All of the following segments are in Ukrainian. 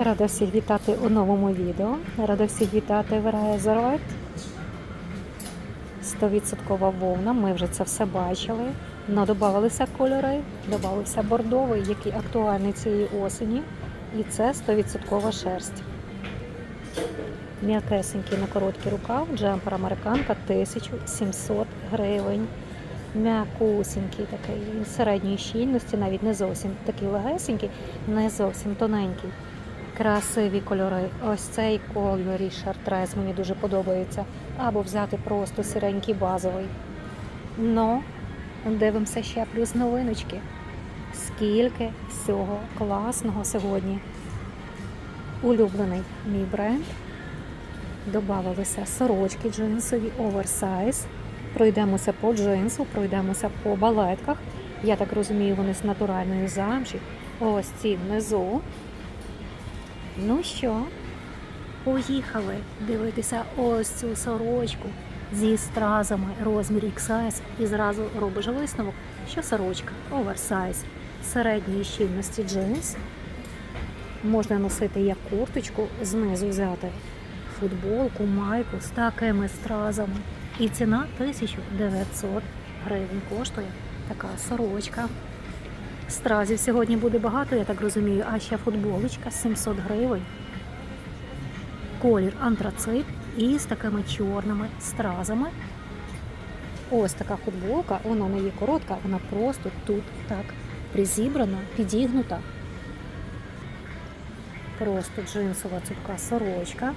Рада всіх вітати у новому відео. Рада всіх вітати в Rise 100% вовна. Ми вже це все бачили. Но додавалися кольори, додавався бордовий, який актуальний цієї осені. І це 100% шерсть. М'якесенький на короткий рукав, джемпер американка 1700 гривень. М'якусенький такий, середньої щільності, навіть не зовсім такий легесенький, не зовсім тоненький. Красиві кольори. Ось цей кольор шартрез мені дуже подобається. Або взяти просто сиренький базовий. Ну, дивимося ще плюс новиночки. Скільки всього класного сьогодні. Улюблений мій бренд. Добавилися сорочки джинсові, оверсайз. Пройдемося по джинсу, пройдемося по балетках. Я так розумію, вони з натуральної замші. Ось ці внизу. Ну що, поїхали дивитися ось цю сорочку зі стразами розмір XS і зразу робиш висновок, що сорочка оверсайз середньої щільності джинс. Можна носити як курточку, знизу взяти футболку, майку з такими стразами. І ціна 1900 гривень коштує така сорочка. Стразів сьогодні буде багато, я так розумію, а ще футболочка 700 гривень. Колір антрацит і з такими чорними стразами. Ось така футболка, вона не є коротка, вона просто тут так призібрана, підігнута. Просто джинсова цупка сорочка.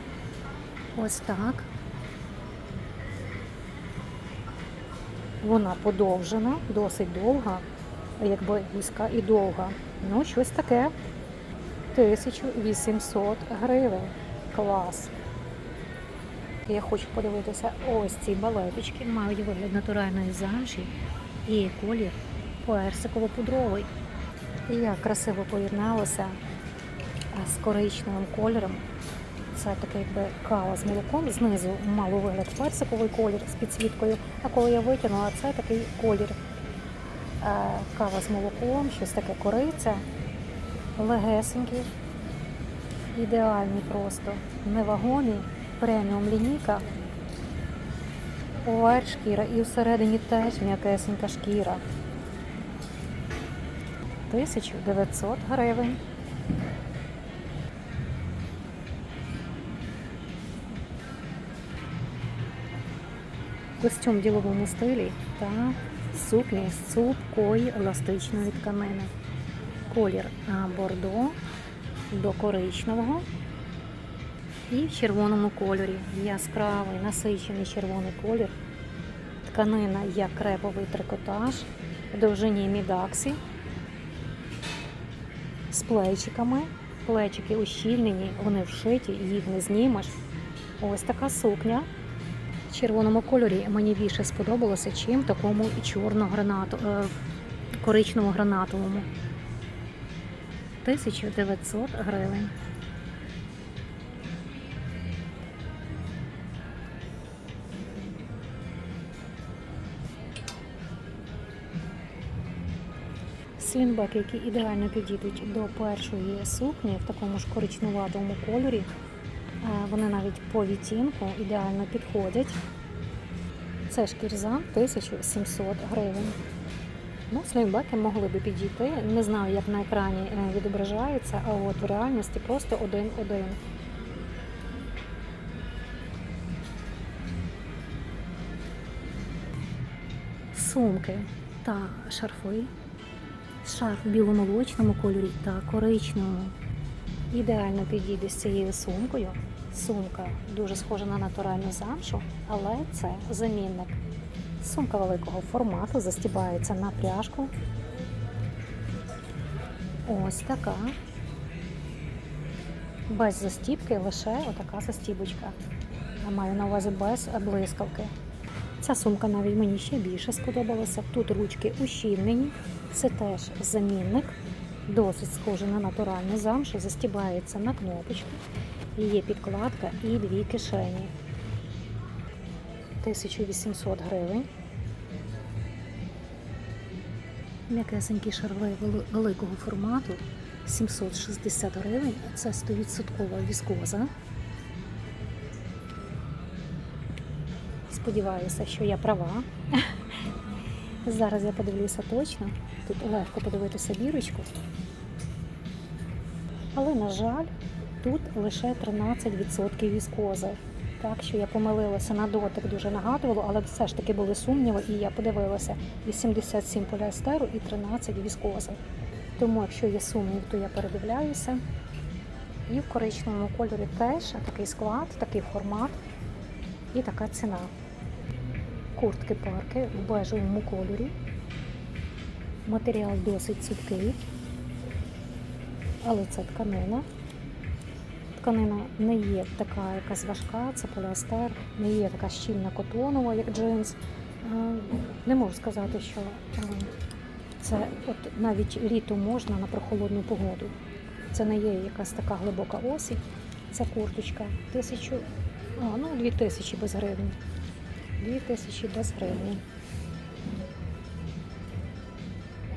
Ось так. Вона подовжена, досить довга, якби вузька і довга. Ну, щось таке. 1800 гривень. Клас. Я хочу подивитися ось ці балеточки. Мають вигляд натуральної замші і колір персиково-пудровий. Як красиво поєдналося з коричневим кольором. Це таке якби кава з молоком. Знизу мало вигляд персиковий колір з підсвіткою. А коли я витягнула, це такий колір кава з молоком, щось таке кориця, легесенький, ідеальний просто, невагомий, преміум лінійка. Овер шкіра. І всередині теж м'якесенька шкіра. 1900 гривень. Костюм в діловому стилі. Та сукні з цупкої еластичної тканини. Колір бордо до коричневого і в червоному кольорі. Яскравий насичений червоний колір. Тканина як креповий трикотаж в довжині мідаксі з плечиками. Плечики ущільнені, вони вшиті, їх не знімеш. Ось така сукня червоному кольорі мені більше сподобалося, чим такому чорно-гранату, е, коричнево-гранатовому. 1900 гривень. Слінбеки, які ідеально підійдуть до першої сукні в такому ж коричневатому кольорі. Е, Вони навіть по відтінку ідеально підходять. Це шкірза 1700 гривень. Ну, слейбеки могли би підійти. Не знаю, як на екрані е, відображається, а от в реальності просто один-один. Сумки та шарфи. Шарф в біломолочному кольорі та коричневому. Ідеально підійде з цією сумкою. Сумка дуже схожа на натуральну замшу, але це замінник. Сумка великого формату застібається на пряжку. Ось така. Без застібки лише отака застібочка. Я маю на увазі без блискавки. Ця сумка навіть мені ще більше сподобалася. Тут ручки ущільнені. Це теж замінник. Досить схоже на натуральну замшу, застібається на кнопочку. Є підкладка і дві кишені. 1800 гривень. М'якесенькі шарви великого формату 760 гривень. Це 100% віскоза. Сподіваюся, що я права. Зараз я подивлюся точно. Тут легко подивитися бірочку. Але, на жаль, тут лише 13% віскози. Так що я помилилася на дотик, дуже нагадувало, але все ж таки були сумніви, і я подивилася 87 поліестеру і 13 віскози. Тому, якщо є сумнів, то я передивляюся. І в коричневому кольорі теж такий склад, такий формат і така ціна. Куртки парки в бежевому кольорі. Матеріал досить цупкий, але це тканина. Тканина не є така якась важка, це поліестер, не є така щільна котонова, як джинс. Е, Не можу сказати, що е, це от навіть літо можна на прохолодну погоду. Це не є якась така глибока осінь. Ця курточка тисячу, а, ну дві тисячі без гривень. Дві тисячі без гривень.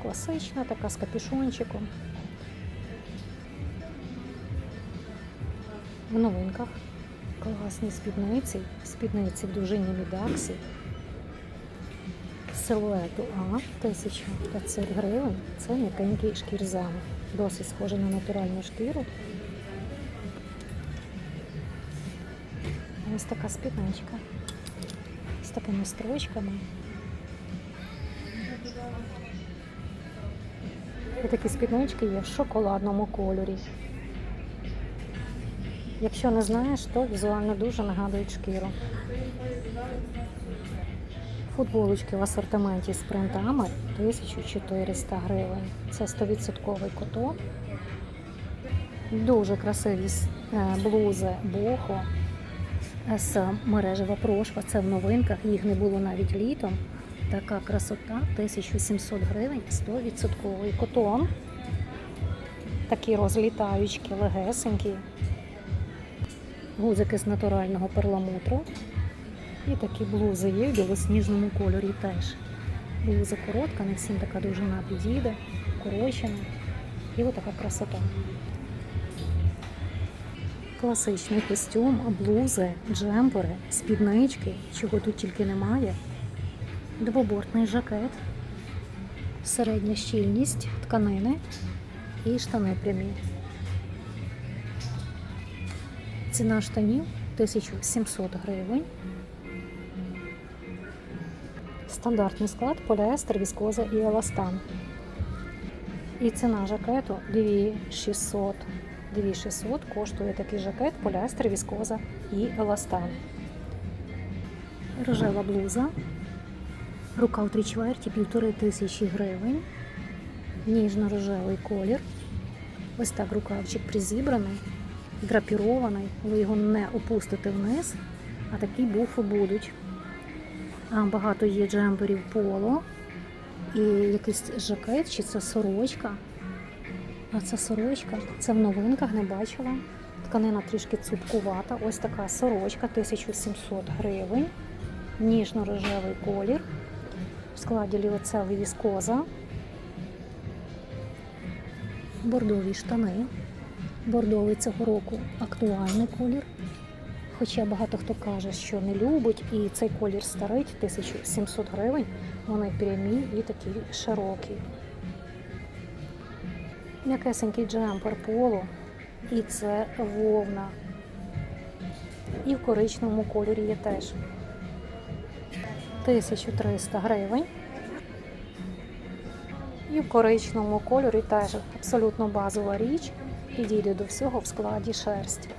Класична така з капюшончиком. В новинках класні спідниці, спідниці в довжині мідаксі. Силуету А 1500 гривень. Це м'якенький шкірзам. Досить схожий на натуральну шкіру. Ось така спідничка з такими строчками. І такі спіднички є в шоколадному кольорі. Якщо не знаєш, то візуально дуже нагадують шкіру. Футболочки в асортименті з принтами 1400 гривень. Це 100% котон. Дуже красиві е, блузи бохо з мережева прошва. Це в новинках, їх не було навіть літом. Така красота 1700 гривень, 100% котон. Такі розлітаючки, легесенькі. Гузики з натурального перламутру. І такі блузи є в білосніжному кольорі теж. Блуза коротка, не всім така довжина підійде, корочена. І отака красота. Класичний костюм, блузи, джемпери, спіднички, чого тут тільки немає. Двобортний жакет, середня щільність тканини і штани прямі. Ціна штанів 1700 гривень. Стандартний склад поліестер, віскоза і еластан. І ціна жакету 2600. 2600 коштує такий жакет, поліестер, віскоза і еластан. Рожева блуза. Рука у три чверті півтори тисячі гривень. Ніжно-рожевий колір. Ось так рукавчик призібраний, драпірований. Ви його не опустите вниз, а такі буфи будуть. Багато є джемперів поло. І якийсь жакет, чи це сорочка. А це сорочка. Це в новинках не бачила. Тканина трішки цупкувата. Ось така сорочка 1700 гривень. Ніжно-рожевий колір. В складі лівоцевий віскоза. Бордові штани. Бордовий цього року актуальний колір. Хоча багато хто каже, що не любить, і цей колір старить 1700 гривень. Вони прямі і такі широкі. М'якесенький джемпер поло. І це вовна. І в коричневому кольорі є теж. 1300 гривень. І в коричневому кольорі теж абсолютно базова річ. Підійде до всього в складі шерсть.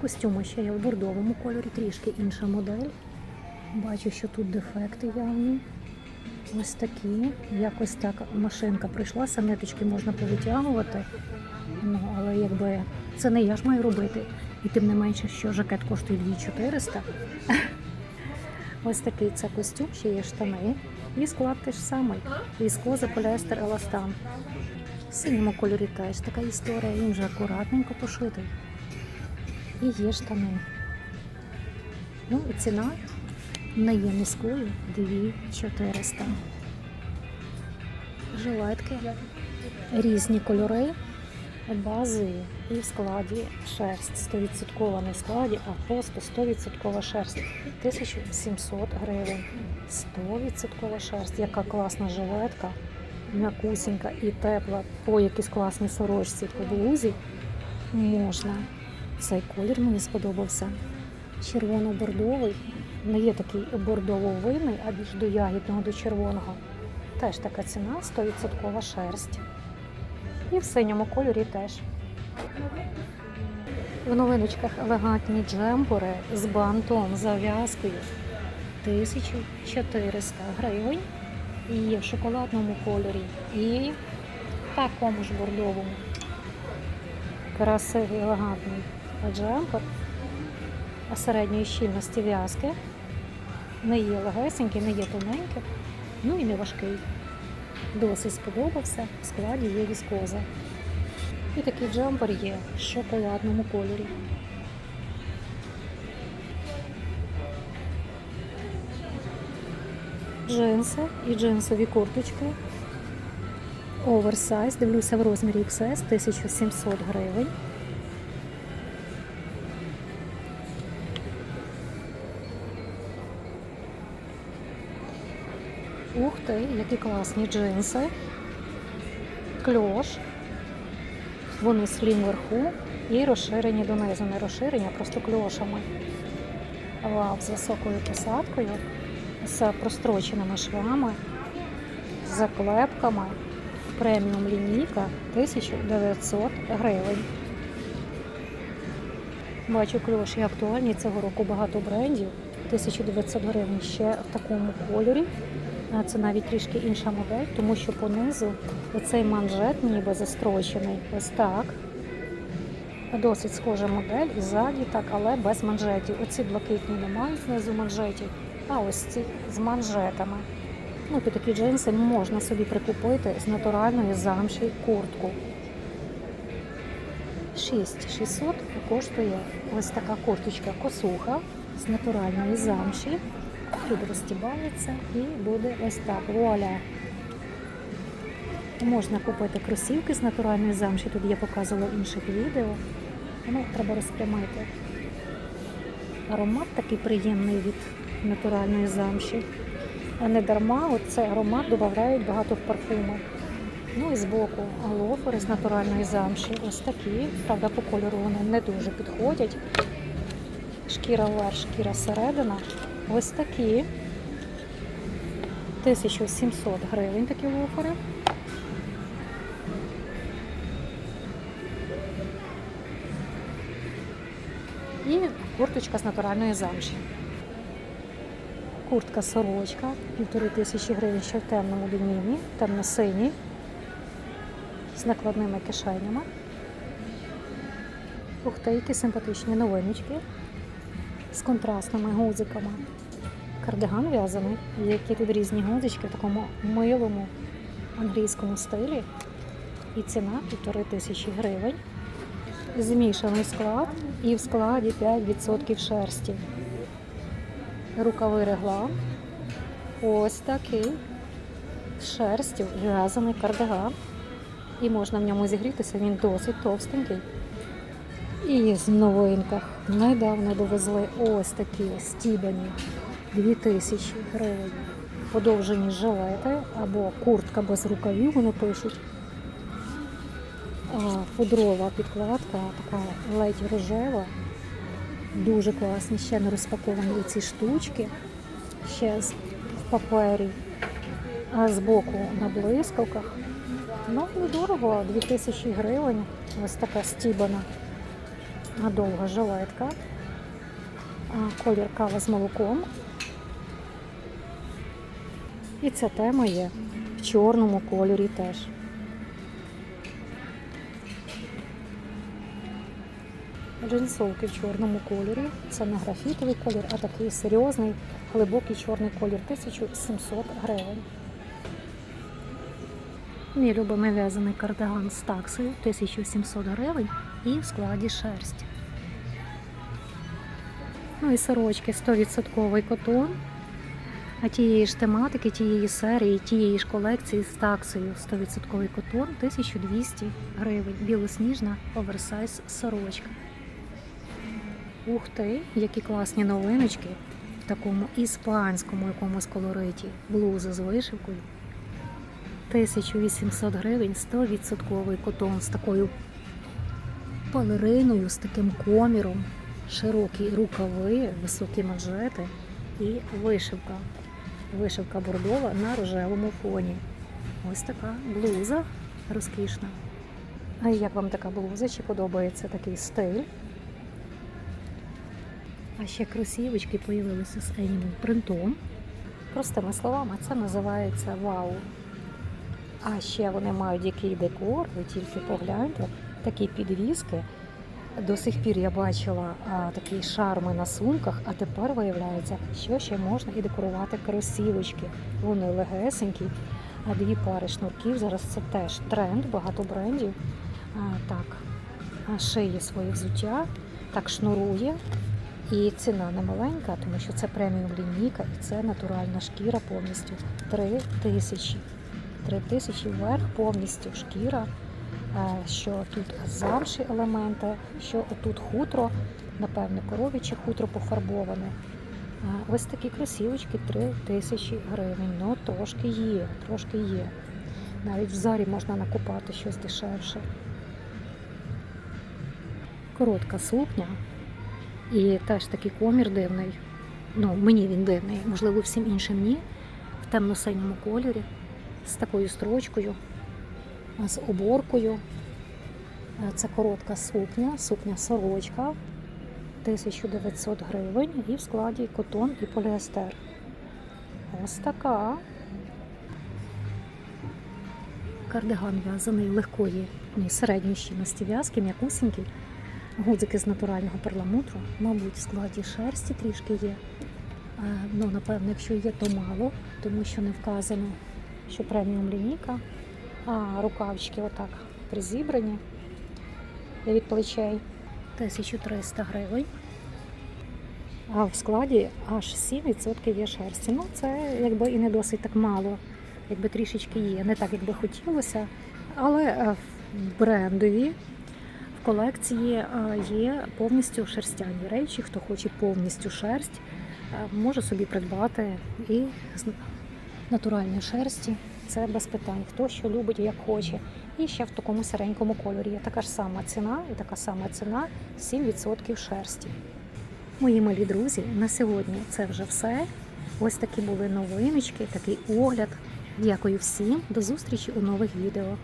Костюми ще є в бордовому кольорі, трішки інша модель. Бачу, що тут дефекти явні. Ось такі. Якось так машинка прийшла, санеточки можна повитягувати. Ну, але якби це не я ж маю робити. І тим не менше, що жакет коштує 2400. Ось такий це костюм, ще є штани. І склад теж самий. Віскоза, поліестер, еластан. В синьому кольорі теж така історія, він вже акуратненько пошитий. І є штани. Ну і ціна не є низькою 2400. Жилетки різні кольори, бази і в складі шерсть. 100% не складі, а просто 100% шерсть. 1700 гривень. 100% шерсть. Яка класна жилетка, м'якусінька і тепла по якійсь класній сорочці по блузі. Можна. Цей колір мені сподобався. Червоно-бордовий. Не є такий бордово-винний, а більш до ягідного, до червоного. Теж така ціна 100% шерсть. І в синьому кольорі теж. В новиночках елегантні джемпери з бантом, зав'язкою 1400 гривень. І в шоколадному кольорі, і в такому ж бордовому. Красивий, елегантний джемпер середньої щільності в'язки. Не є легесенький, не є тоненький, ну і не важкий. Досить сподобався, в складі є віскоза. І такий джемпер є в шоколадному кольорі. Джинси і джинсові курточки. Оверсайз, дивлюся в розмірі XS, 1700 гривень. Ух ти, які класні джинси. Кльош. Вони слім вверху і розширені донизу. Не розширені, а просто кльошами. Вау, з високою посадкою, з простроченими швами, заклепками. Преміум лінійка 1900 гривень. Бачу кльоші актуальні цього року багато брендів. 1900 гривень ще в такому кольорі. Це навіть трішки інша модель, тому що понизу оцей манжет ніби застрочений. Ось так. Досить схожа модель, і ззаді так, але без манжетів. Оці блакитні не мають знизу манжетів, а ось ці з манжетами. Ну, під такі джинси можна собі прикупити з натуральної замші куртку. 6600 коштує ось така курточка косуха з натуральної замші. Тут і буде ось так. Вуаля. Можна купити кросівки з натуральної замші, тут я показувала в інших відео. Ну, треба розпрямити. Аромат такий приємний від натуральної замші. А не дарма оцей аромат додають багато в парфуми. Ну і збоку лофери з натуральної замші. Ось такі. Правда, по кольору вони не дуже підходять. Шкіра вверх, шкіра середина. Ось такі. 1700 гривень такі лофери. І курточка з натуральної замші. Куртка сорочка, півтори тисячі гривень ще в темному лінійні, темно-синій, з накладними кишенями. Ух ти, які симпатичні новиночки з контрастними гудзиками. Кардиган в'язаний, які тут різні гудзички в такому милому англійському стилі. І ціна півтори тисячі гривень. Змішаний склад і в складі 5% шерсті. Рукави регла. Ось такий шерстю в'язаний кардиган. І можна в ньому зігрітися, він досить товстенький. І з новинках недавно довезли ось такі стібані 2000 гривень. Подовжені жилети або куртка без рукавів, вони пишуть. А, Пудрова підкладка, така ледь рожева. Дуже класні, ще не розпаковані ці штучки, ще з в папері, а збоку на блискавках. Ну, недорого, 2000 гривень. Ось така стібана довга жилетка. Колір кава з молоком. І ця тема є в чорному кольорі теж. Джинсовки в чорному кольорі. Це не графітовий колір, а такий серйозний, глибокий чорний колір 1700 гривень. Мій любимий в'язаний кардиган з таксою 1700 гривень і в складі шерсть. Ну і сорочки 100% котон А тієї ж тематики, тієї серії, тієї ж колекції з таксою 100% котон 1200 гривень. Білосніжна оверсайз сорочка. Ух ти, які класні новиночки в такому іспанському якомусь колориті. Блуза з вишивкою. 1800 гривень, 100% котон з такою палериною, з таким коміром, широкі рукави, високі манжети і вишивка. Вишивка бордова на рожевому фоні. Ось така блуза розкішна. А як вам така блуза? Чи подобається такий стиль? А ще кросівочки появилися з енімал принтом. Простими словами, це називається вау. А ще вони мають який декор, ви тільки погляньте, такі підвіски. До сих пір я бачила а, такі шарми на сумках, а тепер виявляється, що ще можна і декорувати кросівочки. Вони легесенькі, а дві пари шнурків. Зараз це теж тренд, багато брендів. А, так, а, своє взуття, так шнурує. І ціна не маленька, тому що це преміум лінійка і це натуральна шкіра повністю. Три тисячі. Три тисячі вверх повністю шкіра. Е, Що тут замші елементи, що отут хутро, напевне, коров'яче хутро пофарбоване. Е, Ось такі кросівочки 3 тисячі гривень. Ну, трошки є, трошки є. Навіть в зарі можна накупати щось дешевше. Коротка сукня. І теж такий комір дивний. Ну, мені він дивний, можливо, всім іншим ні. В темно-синьому кольорі, з такою строчкою, з оборкою. Е, Це коротка сукня, сукня сорочка 1900 гривень і в складі котон і поліестер. Ось така. Кардиган в'язаний легкої, ні, середньої щільності в'язки, м'якусінький. Гудзики з натурального перламутру, мабуть, в складі шерсті трішки є. Е, Ну, напевно, якщо є, то мало, тому що не вказано, що преміум лінійка. А рукавчики отак призібрані від плечей 1300 гривень. А в складі аж 7% є шерсті. Ну, це якби і не досить так мало, якби трішечки є. Не так, як би хотілося, але е, брендові колекції е, є повністю шерстяні речі. Хто хоче повністю шерсть, е, може собі придбати і натуральної шерсті. Це без питань. Хто що любить, як хоче. І ще в такому сиренькому кольорі. Є така ж сама ціна і така сама ціна 7% шерсті. Мої малі друзі, на сьогодні це вже все. Ось такі були новиночки, такий огляд. Дякую всім. До зустрічі у нових відео.